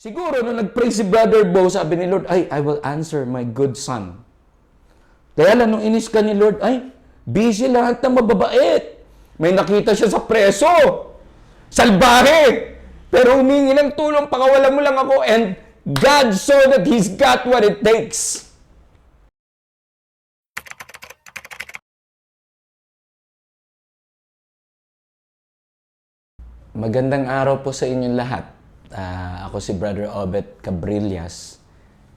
Siguro, nung nag-pray si Brother Bo, sabi ni Lord, ay, I will answer my good son. Kaya lang, nung inis ka ni Lord, ay, busy lahat ng mababait. May nakita siya sa preso. Salbahe! Pero humingi ng tulong, pakawalan mo lang ako. And God saw that He's got what it takes. Magandang araw po sa inyong lahat. Ah, ako si Brother Obet Cabrillas.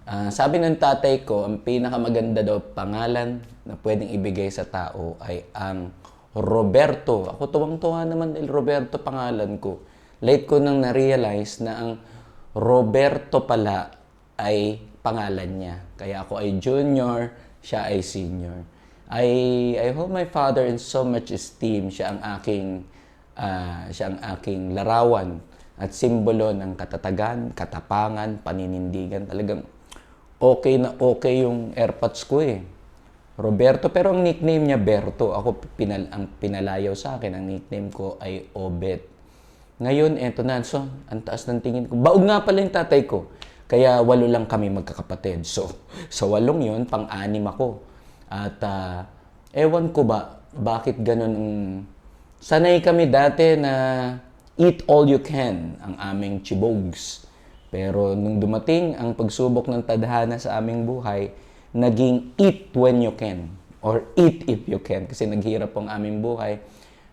Ah, sabi ng tatay ko, ang pinakamaganda daw pangalan na pwedeng ibigay sa tao ay ang Roberto. Ako tuwang-tuwa naman dahil Roberto pangalan ko. Late ko nang na-realize na ang Roberto pala ay pangalan niya. Kaya ako ay junior, siya ay senior. I, I hold my father in so much esteem. Siya ang aking ah, siya ang aking larawan at simbolo ng katatagan, katapangan, paninindigan. Talagang okay na okay yung airpods ko eh. Roberto, pero ang nickname niya Berto. Ako, pinal, ang pinalayaw sa akin, ang nickname ko ay Obet. Ngayon, eto na. So, ang taas ng tingin ko. Baog nga pala yung tatay ko. Kaya walo lang kami magkakapatid. So, sa walong yun, pang-anim ako. At ah, ewan ko ba, bakit ganun. Sanay kami dati na eat all you can ang aming chibogs. Pero nung dumating ang pagsubok ng tadhana sa aming buhay, naging eat when you can or eat if you can kasi naghirap ang aming buhay.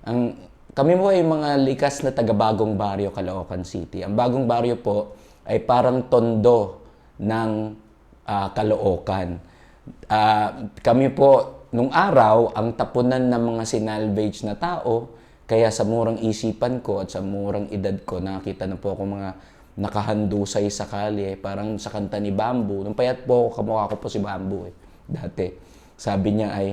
Ang kami po ay mga likas na taga Bagong Baryo, Caloocan City. Ang Bagong Baryo po ay parang tondo ng ah, Caloocan. Ah, kami po nung araw ang tapunan ng mga sinalvage na tao kaya sa murang isipan ko at sa murang edad ko nakita na po ako mga nakahandusay sa kalye parang sa kanta ni Bamboo. Nung payat po ako kamukha ko po si Bamboo eh dati. Sabi niya ay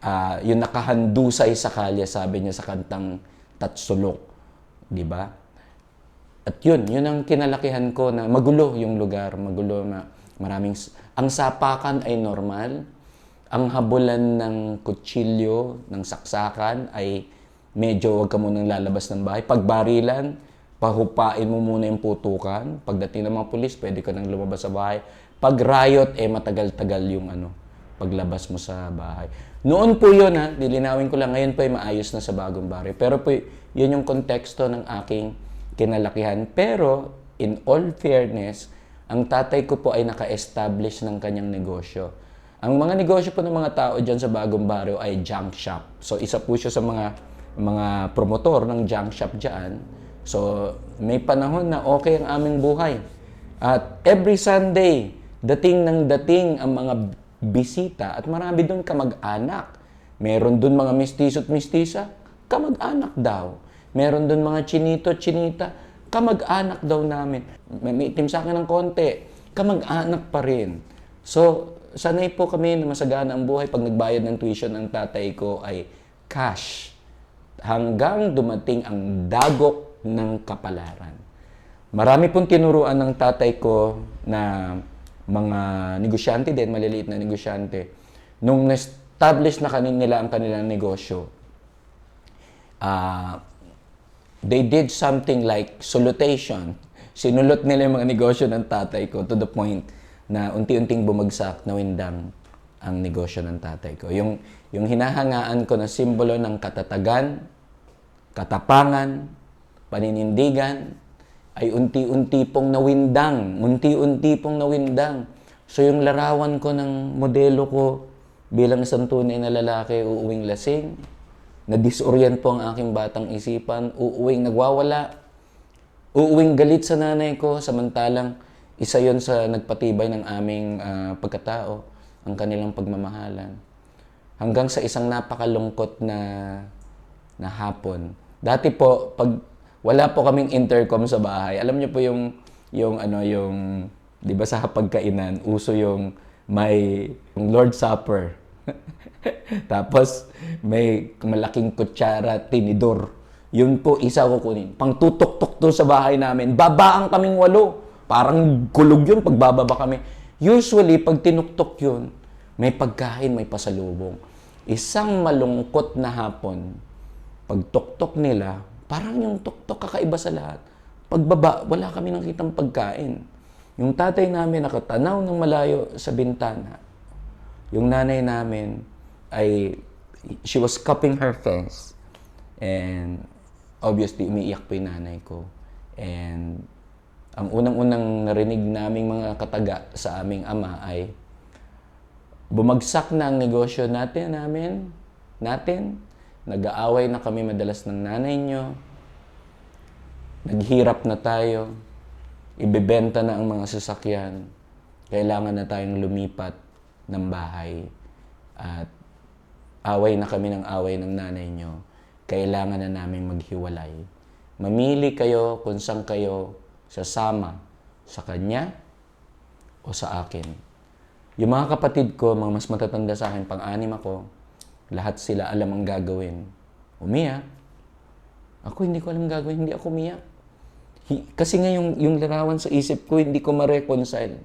ah, yung nakahandusay sa kalye sabi niya sa kantang Tatsulok di ba? At yun, yun ang kinalakihan ko na magulo yung lugar, magulo na maraming... Ang sapakan ay normal, ang habulan ng kutsilyo, ng saksakan ay medyo wag ka munang lalabas ng bahay. Pagbarilan, pahupain mo muna yung putukan. Pagdating ng mga pulis, pwede ka nang lumabas sa bahay. Pag riot, eh matagal-tagal yung ano, paglabas mo sa bahay. Noon po yun ha, lilinawin ko lang, ngayon po ay maayos na sa bagong baryo. Pero po, yun yung konteksto ng aking kinalakihan. Pero, in all fairness, ang tatay ko po ay naka-establish ng kanyang negosyo. Ang mga negosyo po ng mga tao dyan sa bagong baryo ay junk shop. So, isa po siya sa mga mga promotor ng junk shop dyan. So, may panahon na okay ang aming buhay. At every Sunday, dating ng dating ang mga bisita at marami doon kamag-anak. Meron doon mga mistiso at mistisa, kamag-anak daw. Meron doon mga chinito at chinita, kamag-anak daw namin. May, may itim sa akin ng konti, kamag-anak pa rin. So, sanay po kami na masagana ang buhay pag nagbayad ng tuition ng tatay ko ay cash. Hanggang dumating ang dagok ng kapalaran. Marami pong tinuruan ng tatay ko na mga negosyante din, maliliit na negosyante. Nung na-establish na kanila ang kanilang negosyo, ah, they did something like solutation. Sinulot nila yung mga negosyo ng tatay ko to the point na unti-unting bumagsak na windang ang negosyo ng tatay ko. Yung, yung hinahangaan ko na simbolo ng katatagan, katapangan, paninindigan, ay unti-unti pong nawindang. Unti-unti pong nawindang. So yung larawan ko ng modelo ko bilang isang tunay na lalaki, uuwing lasing, na disorient po ang aking batang isipan, uuwing nagwawala, uuwing galit sa nanay ko, samantalang isa yon sa nagpatibay ng aming ah, pagkatao, ang kanilang pagmamahalan. Hanggang sa isang napakalungkot na na hapon. Dati po, pag wala po kaming intercom sa bahay, alam niyo po yung, yung ano, yung, di ba sa hapagkainan, uso yung may yung Lord Supper. Tapos, may malaking kutsara, tinidor. Yun po, isa ko kunin. Pang tutok-tok to sa bahay namin. Babaan kaming walo. Parang kulog yun pag bababa kami. Usually, pag tinuktok yun, may pagkain, may pasalubong. Isang malungkot na hapon, pag tuktok nila, parang yung tuktok kakaiba sa lahat. Pagbaba, wala kami nakitang pagkain. Yung tatay namin nakatanaw ng malayo sa bintana. Yung nanay namin ay, she was cupping her face. And obviously, umiiyak po yung nanay ko. And ang unang-unang narinig naming mga kataga sa aming ama ay bumagsak na ang negosyo natin, namin, natin. Nag-aaway na kami madalas ng nanay nyo. Naghirap na tayo. Ibebenta na ang mga sasakyan. Kailangan na tayong lumipat ng bahay. At away na kami ng away ng nanay nyo. Kailangan na namin maghiwalay. Mamili kayo kung saan kayo sasama sa kanya o sa akin. Yung mga kapatid ko, mga mas matatanda sa akin, pang-anim ako, lahat sila alam ang gagawin. Umiyak. Ako hindi ko alam gagawin, hindi ako umiyak. Kasi nga yung, yung larawan sa isip ko, hindi ko ma-reconcile.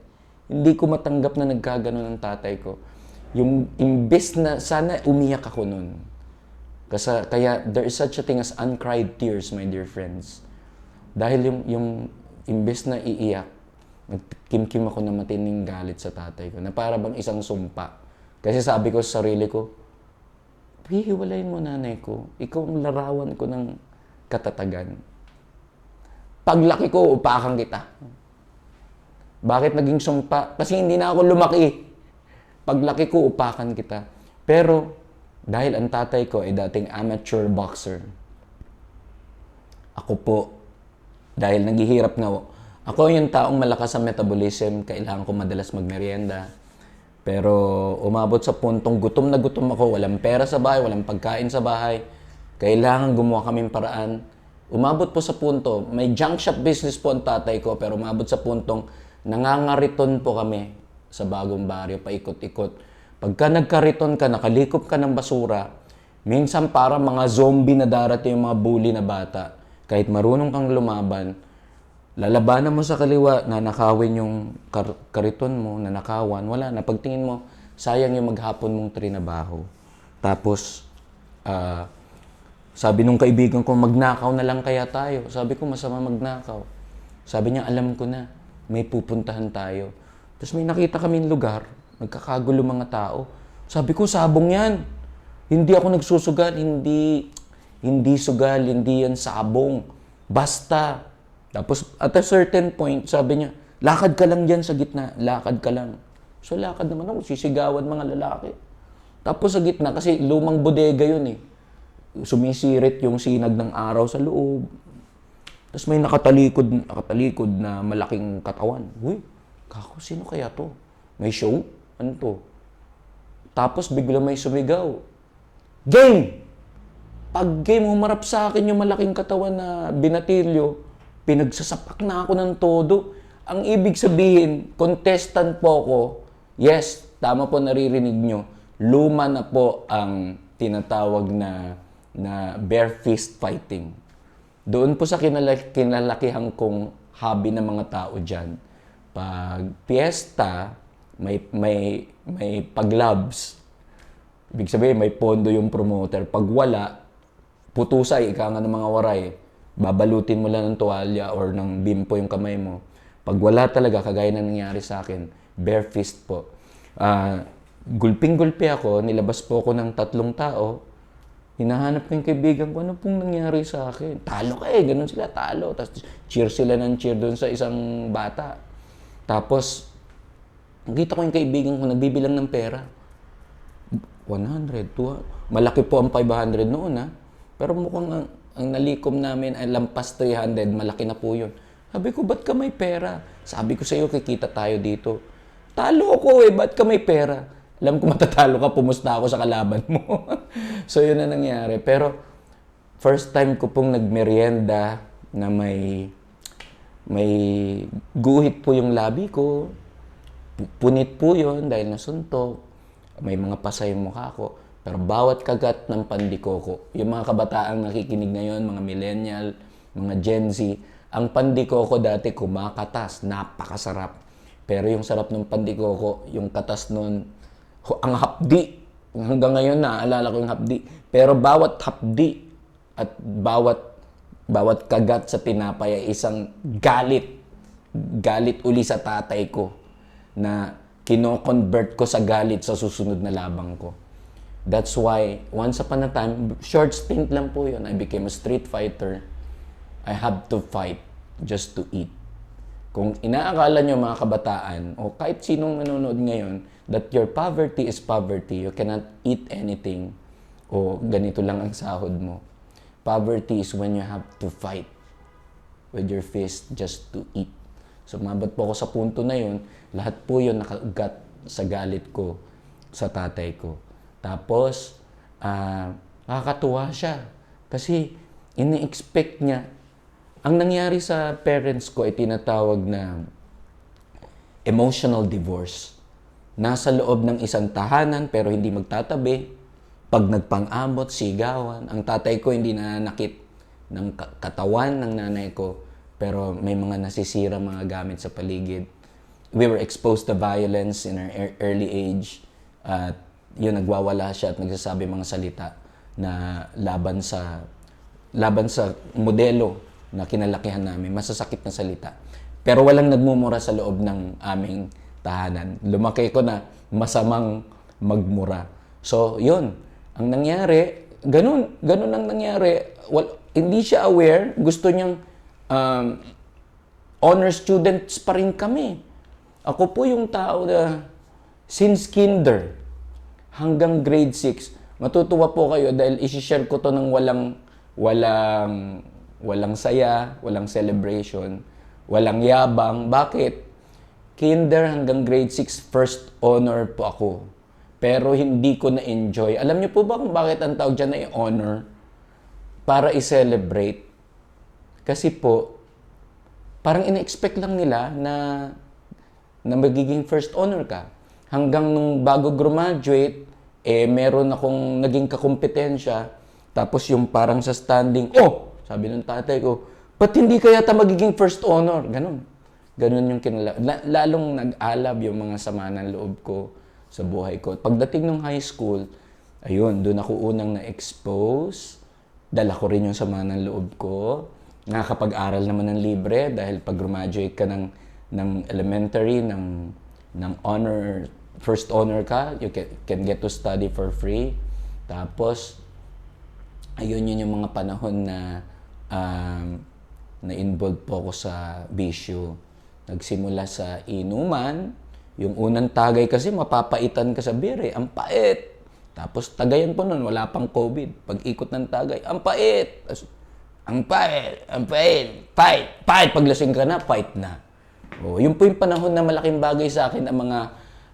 Hindi ko matanggap na nagkaganon ng tatay ko. Yung imbes na sana umiyak ako nun. Kasi, kaya there is such a thing as uncried tears, my dear friends. Dahil yung, yung imbes na iiyak, nagkimkim ako ng matinding galit sa tatay ko na para bang isang sumpa. Kasi sabi ko sa sarili ko, hihiwalayin mo nanay ko. Ikaw ang larawan ko ng katatagan. Paglaki ko, upakan kita. Bakit naging sumpa? Kasi hindi na ako lumaki. Paglaki ko, upakan kita. Pero, dahil ang tatay ko ay dating amateur boxer, ako po, dahil naghihirap nga, ako yung taong malakas sa metabolism, kailangan ko madalas magmerienda. Pero umabot sa puntong gutom na gutom ako, walang pera sa bahay, walang pagkain sa bahay. Kailangan gumawa kaming paraan. Umabot po sa punto, may junk shop business po ang tatay ko, pero umabot sa puntong nangangariton po kami sa bagong baryo, paikot-ikot. Pagka nagkariton ka, nakalikop ka ng basura, minsan para mga zombie na darating yung mga bully na bata. Kahit marunong kang lumaban, lalabanan mo sa kaliwa, nanakawin yung kar- kariton mo, nanakawan, wala na. Pagtingin mo, sayang yung maghapon mong trinabaho. Tapos, ah, sabi nung kaibigan ko, magnakaw na lang kaya tayo. Sabi ko, masama magnakaw. Sabi niya, alam ko na, may pupuntahan tayo. Tapos may nakita kaming lugar, nagkakagulo mga tao. Sabi ko, sabong yan. Hindi ako nagsusugal, hindi, hindi sugal, hindi yan sabong. Basta. Tapos at a certain point, sabi niya, lakad ka lang dyan sa gitna, lakad ka lang. So lakad naman ako, sisigawan mga lalaki. Tapos sa gitna, kasi lumang bodega yun eh. Sumisirit yung sinag ng araw sa loob. Tapos may nakatalikod, nakatalikod na malaking katawan. Uy, kako, sino kaya to? May show? Ano to? Tapos bigla may sumigaw. Game! Pag game, humarap sa akin yung malaking katawan na binatilyo, pinagsasapak na ako ng todo. Ang ibig sabihin, contestant po ako. Yes, tama po naririnig nyo. Luma na po ang tinatawag na na bare fist fighting. Doon po sa kinala- kinalakihan kong hobby ng mga tao dyan. Pag piyesta, may, may, may paglabs. Ibig sabihin, may pondo yung promoter. Pag wala, putusay, ika nga ng mga waray. Babalutin mo lang ng tuwalya or ng bimpo yung kamay mo. Pag wala talaga, kagaya na nangyari sa akin, bare fist po. Ah, gulping-gulpi ako, nilabas po ako ng tatlong tao. Hinahanap ko yung kaibigan ko, ano pong nangyari sa akin? Talo ka eh, ganun sila, talo. Tapos cheer sila ng cheer doon sa isang bata. Tapos, nakita ko yung kaibigan ko, nagbibilang ng pera. 100, 200. Malaki po ang 500 noon ha. Pero mukhang ang, nalikom namin ay lampas 300, malaki na po yun. Sabi ko, ba't ka may pera? Sabi ko sa iyo, kikita tayo dito. Talo ako eh, ba't ka may pera? Alam ko matatalo ka, pumusta ako sa kalaban mo. so yun na nangyari. Pero first time ko pong nagmerienda na may may guhit po yung labi ko. Pu- Punit po yun dahil nasuntok. May mga pasay yung mukha ko. Pero bawat kagat ng pandikoko, yung mga kabataang nakikinig ngayon, mga millennial, mga Gen Z, ang pandikoko dati kumakatas, napakasarap. Pero yung sarap ng pandikoko, yung katas nun, ang hapdi. Hanggang ngayon naaalala ko yung hapdi. Pero bawat hapdi at bawat bawat kagat sa tinapay ay isang galit. Galit uli sa tatay ko na kino-convert ko sa galit sa susunod na labang ko. That's why, once upon a time, short stint lang po yun, I became a street fighter. I have to fight just to eat. Kung inaakala nyo mga kabataan, o kahit sinong nanonood ngayon, that your poverty is poverty, you cannot eat anything, o ganito lang ang sahod mo. Poverty is when you have to fight with your fist just to eat. So, mabot po ako sa punto na yun, lahat po yun nakaugat sa galit ko sa tatay ko. Tapos, ah, nakakatuwa siya. Kasi, ini-expect niya. Ang nangyari sa parents ko ay tinatawag na emotional divorce. Nasa loob ng isang tahanan pero hindi magtatabi. Pag nagpang-amot, sigawan. Ang tatay ko hindi nananakit ng ka- katawan ng nanay ko pero may mga nasisira mga gamit sa paligid. We were exposed to violence in our ear- early age at yun nagwawala siya at nagsasabi mga salita na laban sa laban sa modelo na kinalakihan namin, masasakit na salita. Pero walang nagmumura sa loob ng aming tahanan. Lumaki ko na masamang magmura. So, yun. Ang nangyari, ganun, ganun ang nangyari. Well, hindi siya aware, gusto niyang um, honor students pa rin kami. Ako po yung tao na since kinder hanggang grade 6, matutuwa po kayo dahil isi-share ko to ng walang walang walang saya, walang celebration, walang yabang. Bakit? Kinder hanggang grade 6, first honor po ako. Pero hindi ko na-enjoy. Alam niyo po ba kung bakit ang tawag dyan na honor? Para i-celebrate. Kasi po, parang ina-expect lang nila na na magiging first honor ka. Hanggang nung bago graduate, eh meron akong naging kakumpetensya. Tapos yung parang sa standing, oh, sabi ng tatay ko, ba't hindi kaya ta magiging first honor? Ganon. Ganon yung kinala. La- lalong nag-alab yung mga sama ng loob ko sa buhay ko. Pagdating ng high school, ayun, doon ako unang na-expose. Dala ko rin yung sama ng loob ko. Nakakapag-aral naman ng libre dahil pag graduate ka ng, ng elementary, ng, ng honor, first honor ka, you can, can get to study for free. Tapos, ayun yun yung mga panahon na um, na-involve po ako sa bisyo. Nagsimula sa inuman. Yung unang tagay kasi mapapaitan ka sa beer eh. Ang pait. Tapos tagayan po nun, wala pang COVID. Pag ikot ng tagay, ang pait. Ang pait, ang pait, fight, fight. Pag lasing ka na, fight na. Oh, yun po yung panahon na malaking bagay sa akin ang mga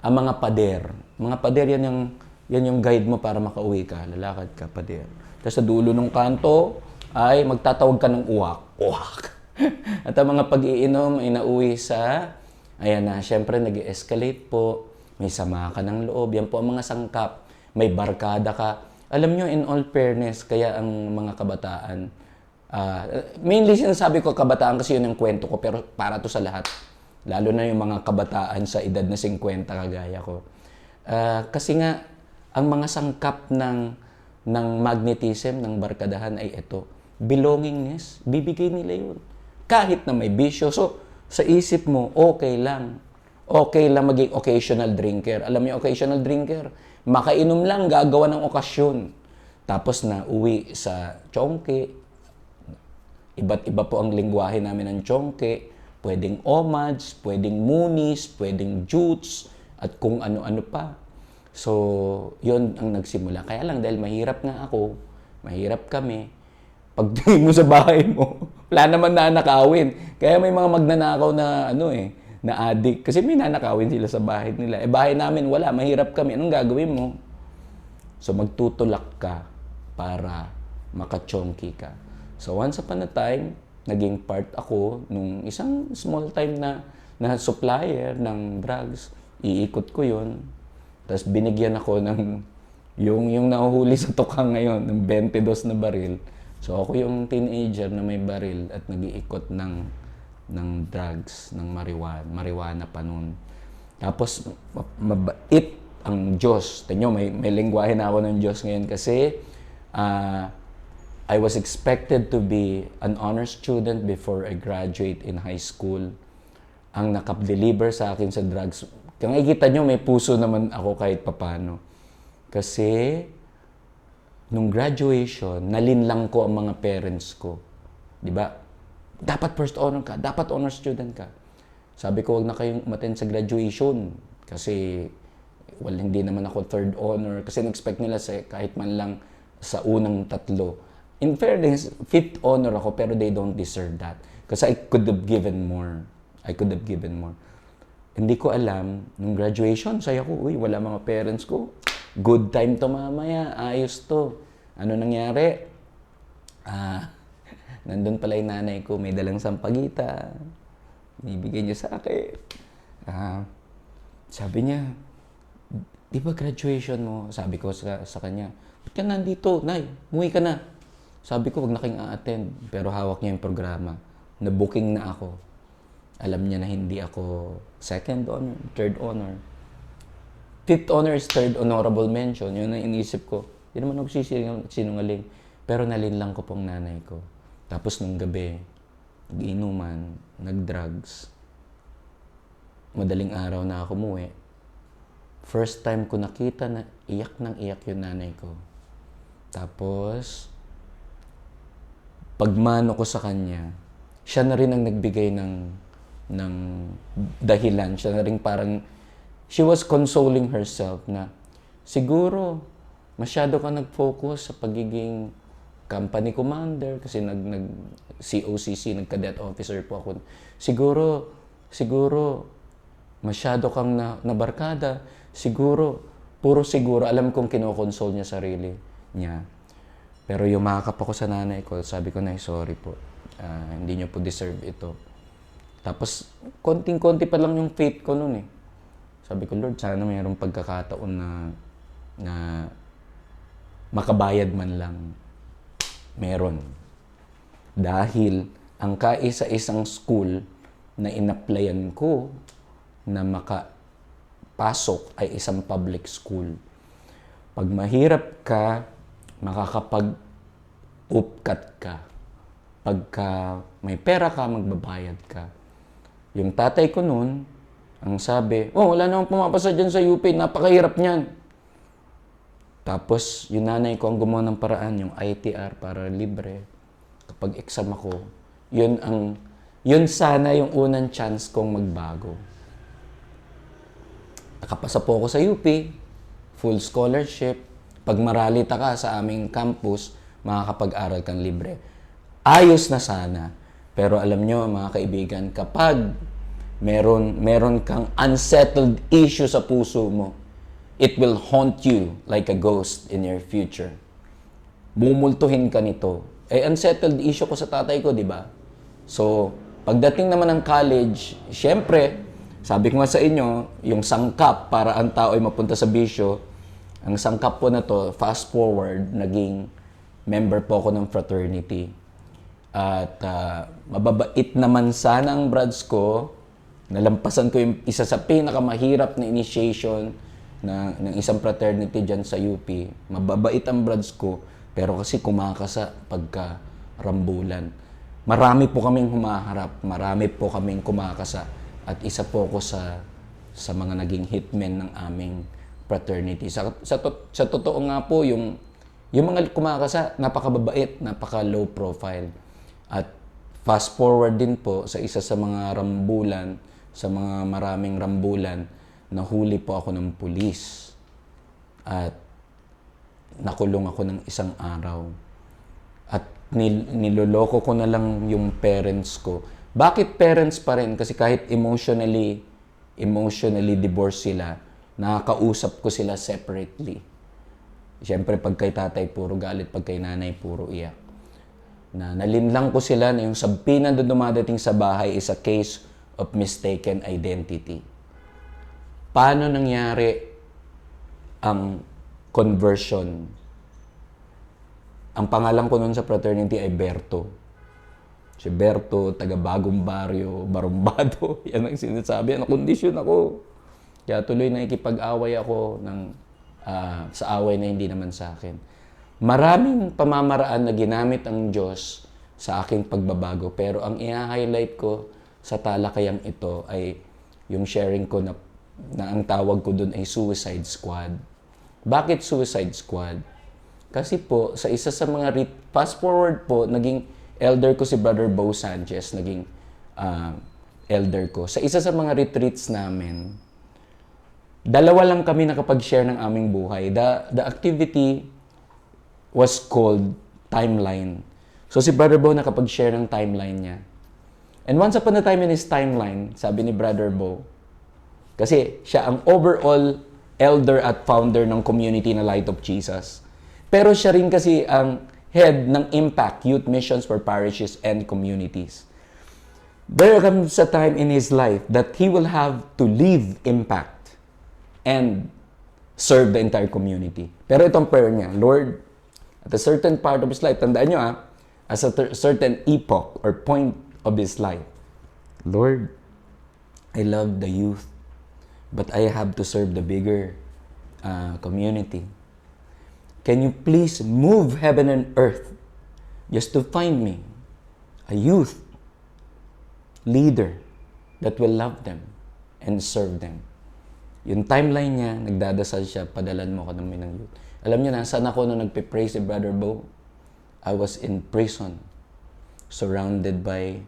ang mga pader. Mga pader yan yung yan yung guide mo para makauwi ka. Lalakad ka pader. Tapos sa dulo ng kanto ay magtatawag ka ng uwak. Uwak. At ang mga pag-iinom ay nauwi sa ayan na, syempre nag escalate po. May sama ka ng loob. Yan po ang mga sangkap. May barkada ka. Alam nyo, in all fairness, kaya ang mga kabataan, Ah, mainly sinasabi ko kabataan kasi yun yung kwento ko pero para to sa lahat. Lalo na yung mga kabataan sa edad na 50 kagaya ko. Ah, kasi nga ang mga sangkap ng ng magnetism ng barkadahan ay ito. Belongingness, bibigay nila yun. Kahit na may bisyo. So, sa isip mo, okay lang. Okay lang maging occasional drinker. Alam yung occasional drinker? Makainom lang, gagawa ng okasyon. Tapos na uwi sa chongke, Iba't iba po ang lingwahe namin ng chongke. Pwedeng homage, pwedeng munis, pwedeng jutes, at kung ano-ano pa. So, yon ang nagsimula. Kaya lang, dahil mahirap nga ako, mahirap kami, pagtingin mo sa bahay mo, wala naman nanakawin. Kaya may mga magnanakaw na ano eh, na adik. Kasi may nanakawin sila sa bahay nila. Eh bahay namin wala, mahirap kami. Anong gagawin mo? So magtutulak ka para makachonky ka. So once upon a time, naging part ako nung isang small time na na supplier ng drugs. Iikot ko yon. Tapos binigyan ako ng yung yung nahuhuli sa tukang ngayon ng 22 na baril. So ako yung teenager na may baril at nag-iikot ng ng drugs, ng marijuana, marijuana pa noon. Tapos ma- mabait ang Diyos. Tanyo, may, may lingwahe na ako ng Diyos ngayon kasi ah, I was expected to be an honor student before I graduate in high school. Ang nakap-deliver sa akin sa drugs, kung nakikita nyo, may puso naman ako kahit papano. Kasi, nung graduation, nalinlang ko ang mga parents ko. Di ba? Dapat first honor ka, dapat honor student ka. Sabi ko, wag na kayong umattend sa graduation. Kasi, well, hindi naman ako third honor. Kasi na-expect nila sa, kahit man lang sa unang tatlo. In fairness, fifth honor ako, pero they don't deserve that. Kasi I could have given more. I could have given more. Hindi ko alam, nung graduation, saya ko, uy, wala mga parents ko. Good time to mamaya, ayos to. Ano nangyari? Ah, nandun pala yung nanay ko, may dalang sampagita. Bibigay niya sa akin. Ah, sabi niya, di ba graduation mo? Sabi ko sa, sa kanya, ba't ka nandito? Nay, umuwi ka na. Sabi ko, wag na kayong a-attend. Pero hawak niya yung programa. Na-booking na ako. Alam niya na hindi ako second honor, third honor. Fifth honor is third honorable mention. Yun ang inisip ko. Hindi naman ako sinungaling. Pero nalinlang ko pong nanay ko. Tapos nung gabi, nag-inuman, nag-drugs. Madaling araw na ako umuwi. First time ko nakita na iyak ng iyak yung nanay ko. Tapos, pagmano ko sa kanya, siya na rin ang nagbigay ng ng dahilan. Siya na rin parang she was consoling herself na siguro masyado ka nag-focus sa pagiging company commander kasi nag nag COCC nag cadet officer po ako. Siguro siguro masyado kang na, nabarkada. Siguro puro siguro alam kong kinokonsole niya sarili niya. Pero yumakap ako sa nanay ko, sabi ko na sorry po. Ah, hindi niyo po deserve ito. Tapos, konting-konti pa lang yung faith ko noon eh. Sabi ko, Lord, sana mayroong pagkakataon na, na makabayad man lang. Meron. Dahil ang kaisa-isang school na inapplyan ko na makapasok ay isang public school. Pag mahirap ka, makakapag-upkat ka. Pagka may pera ka, magbabayad ka. Yung tatay ko noon, ang sabi, oh, wala namang pumapasa dyan sa UP, napakahirap niyan. Tapos, yung nanay ko ang gumawa ng paraan, yung ITR para libre. Kapag exam ako, yun ang, yun sana yung unang chance kong magbago. Nakapasa po ako sa UP, full scholarship. Pag maralita ka sa aming campus, makakapag-aral kang libre. Ayos na sana. Pero alam nyo, mga kaibigan, kapag meron, meron kang unsettled issue sa puso mo, it will haunt you like a ghost in your future. Bumultuhin ka nito. Eh, unsettled issue ko sa tatay ko, di ba? So, pagdating naman ng college, syempre, sabi ko nga sa inyo, yung sangkap para ang tao ay mapunta sa bisyo, ang sangkap po na to, fast forward, naging member po ako ng fraternity. At ah, mababait naman sana ang brads ko. Nalampasan ko yung isa sa pinakamahirap na initiation na, ng isang fraternity dyan sa UP. Mababait ang brads ko, pero kasi kumakasa pagka rambulan. Marami po kaming humaharap, marami po kaming kumakasa. At isa po ako sa, sa mga naging hitmen ng aming fraternity. Sa, sa, to- sa totoo nga po, yung, yung mga kumakasa, napakababait, napaka-low profile. At fast forward din po sa isa sa mga rambulan, sa mga maraming rambulan, nahuli po ako ng pulis. At nakulong ako ng isang araw. At nil- niloloko ko na lang yung parents ko. Bakit parents pa rin? Kasi kahit emotionally, emotionally divorced sila, nakakausap ko sila separately. Siyempre, pag kay tatay, puro galit. Pag kay nanay, puro iyak. Na nalinlang ko sila na yung sabina na dumadating sa bahay is a case of mistaken identity. Paano nangyari ang conversion? Ang pangalan ko noon sa fraternity ay Berto. Si Berto, taga Bagong Baryo, Barumbado. Yan ang sinasabi. Ano, kondisyon ako. Kaya tuloy na ikipag-away ako ng, ah, sa away na hindi naman sa akin. Maraming pamamaraan na ginamit ang Diyos sa aking pagbabago. Pero ang i-highlight ko sa talakayang ito ay yung sharing ko na, na ang tawag ko doon ay Suicide Squad. Bakit Suicide Squad? Kasi po, sa isa sa mga, ret- fast forward po, naging elder ko si Brother Bo Sanchez, naging ah, elder ko. Sa isa sa mga retreats namin, dalawa lang kami nakapag-share ng aming buhay. The, the activity was called Timeline. So si Brother Bo nakapag-share ng timeline niya. And once upon a time in his timeline, sabi ni Brother Bo, kasi siya ang overall elder at founder ng community na Light of Jesus. Pero siya rin kasi ang head ng Impact Youth Missions for Parishes and Communities. There comes a time in his life that he will have to leave Impact and serve the entire community. Pero itong prayer niya, Lord, at a certain part of his life, tandaan nyo ah, as a certain epoch or point of his life, Lord, I love the youth, but I have to serve the bigger uh, community. Can you please move heaven and earth just to find me a youth leader that will love them and serve them? Yung timeline niya, nagdadasal siya, padalan mo ko namin ng youth. Alam niyo na, saan ako nung nagpe-pray si Brother Bo? I was in prison, surrounded by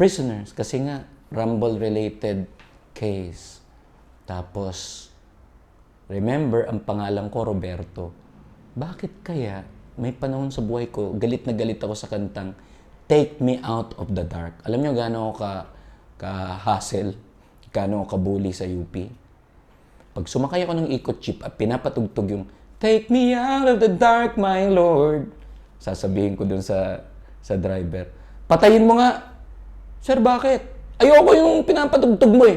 prisoners. Kasi nga, Rumble-related case. Tapos, remember, ang pangalan ko, Roberto. Bakit kaya, may panahon sa buhay ko, galit na galit ako sa kantang, Take Me Out of the Dark. Alam niyo, gaano ako ka, ka-hustle, ako kabuli sa UP. Pag sumakay ako ng ikot jeep at pinapatugtog yung Take me out of the dark, my Lord. Sasabihin ko dun sa sa driver. Patayin mo nga. Sir, bakit? Ayoko yung pinapatugtog mo eh.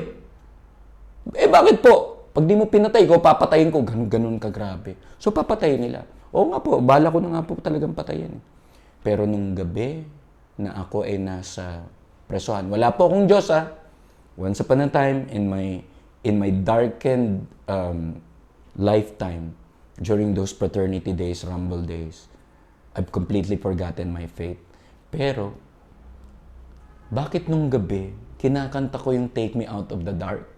Eh bakit po? Pag di mo pinatay ko, papatayin ko. Ganun, ganun ka grabe. So papatayin nila. Oo nga po, bala ko na nga po talagang patayin. Pero nung gabi na ako ay nasa presohan, wala po akong Diyos ah. Once upon a time in my in my darkened um, lifetime during those fraternity days, rumble days, I've completely forgotten my faith. Pero bakit nung gabi kinakanta ko yung Take Me Out of the Dark?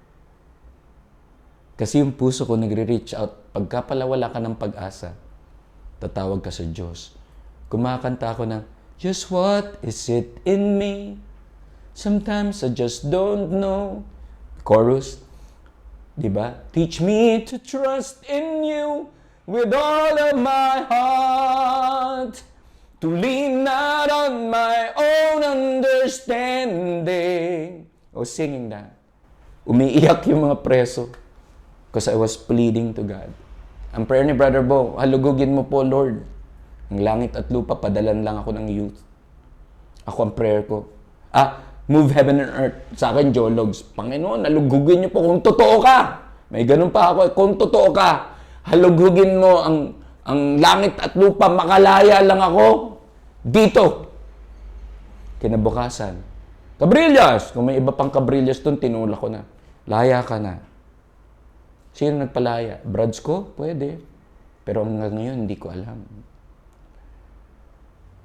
Kasi yung puso ko nagre-reach out. Pagka pala wala ka ng pag-asa, tatawag ka sa Diyos. Kumakanta ako ng, Just what is it in me? Sometimes I just don't know. Chorus. Di ba? Teach me to trust in you with all of my heart. To lean not on my own understanding. O singing that. Umiiyak yung mga preso. Because I was pleading to God. Ang prayer ni Brother Bo, halugugin mo po, Lord. Ang langit at lupa, padalan lang ako ng youth. Ako ang prayer ko. Ah, move heaven and earth. Sa akin, Jologs. Panginoon, halugugin niyo po kung totoo ka. May ganun pa ako. Kung totoo ka, halugugin mo ang ang langit at lupa, makalaya lang ako dito. Kinabukasan. Cabrillas! Kung may iba pang Cabrillas doon, tinulak ko na. Laya ka na. Sino nagpalaya? Brads ko? Pwede. Pero hanggang ngayon, hindi ko alam.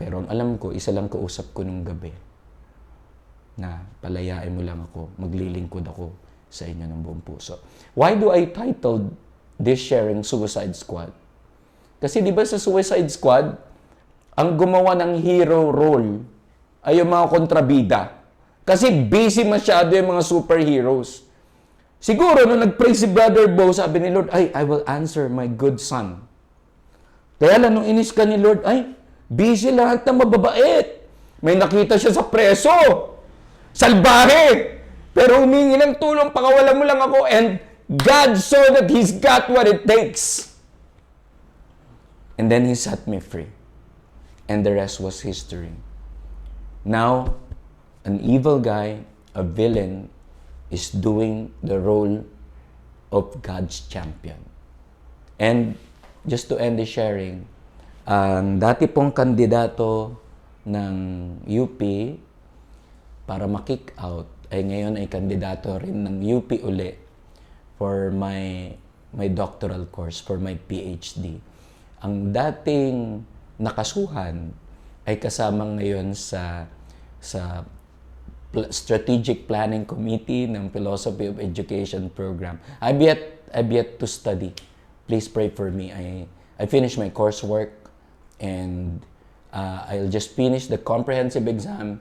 Pero ang alam ko, isa lang kausap ko nung gabi na palayain mo lang ako, maglilingkod ako sa inyo ng buong puso. Why do I titled this sharing Suicide Squad? Kasi di ba sa Suicide Squad, ang gumawa ng hero role ay yung mga kontrabida. Kasi busy masyado yung mga superheroes. Siguro, nung nag-pray si Brother Bo, sabi ni Lord, ay, I will answer my good son. Kaya lang, nung inis ka ni Lord, ay, busy lahat ng mababait. May nakita siya sa preso. Salbahe! Pero humingi ng tulong, pakawalan mo lang ako. And God saw that He's got what it takes. And then He set me free. And the rest was history. Now, an evil guy, a villain, is doing the role of God's champion. And just to end the sharing, ang dati pong kandidato ng UP para ma-kick out ay ngayon ay kandidato rin ng UP uli for my my doctoral course for my PhD. ang dating nakasuhan ay kasama ngayon sa sa strategic planning committee ng philosophy of education program. I've yet i've yet to study. Please pray for me. I i finished my coursework and uh, i'll just finish the comprehensive exam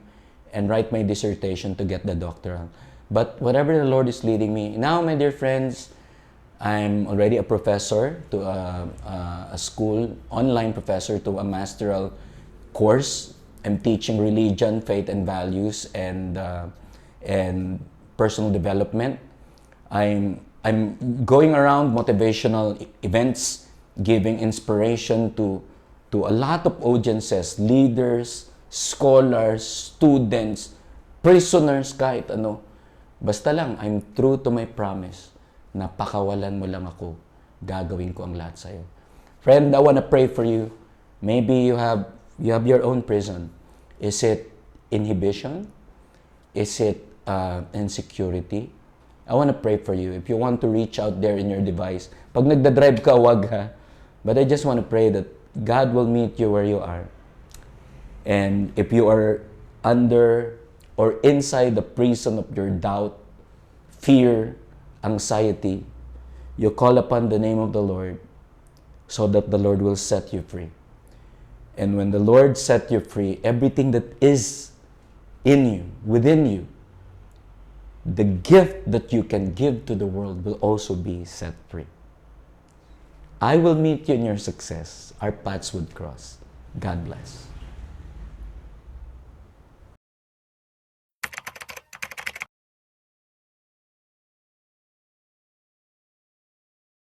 and write my dissertation to get the doctoral but whatever the lord is leading me now my dear friends I'm already a professor to a, a, school, online professor to a masteral course. I'm teaching religion, faith, and values, and uh, and personal development. I'm I'm going around motivational events, giving inspiration to to a lot of audiences, leaders, scholars, students, prisoners, kahit ano. Basta lang, I'm true to my promise na pakawalan mo lang ako, gagawin ko ang lahat sa'yo. Friend, I wanna pray for you. Maybe you have you have your own prison. Is it inhibition? Is it uh, insecurity? I wanna pray for you. If you want to reach out there in your device, pag nagda-drive ka, wag ha. But I just wanna pray that God will meet you where you are. And if you are under or inside the prison of your doubt, fear, anxiety, you call upon the name of the Lord so that the Lord will set you free. And when the Lord set you free, everything that is in you, within you, the gift that you can give to the world will also be set free. I will meet you in your success. Our paths would cross. God bless.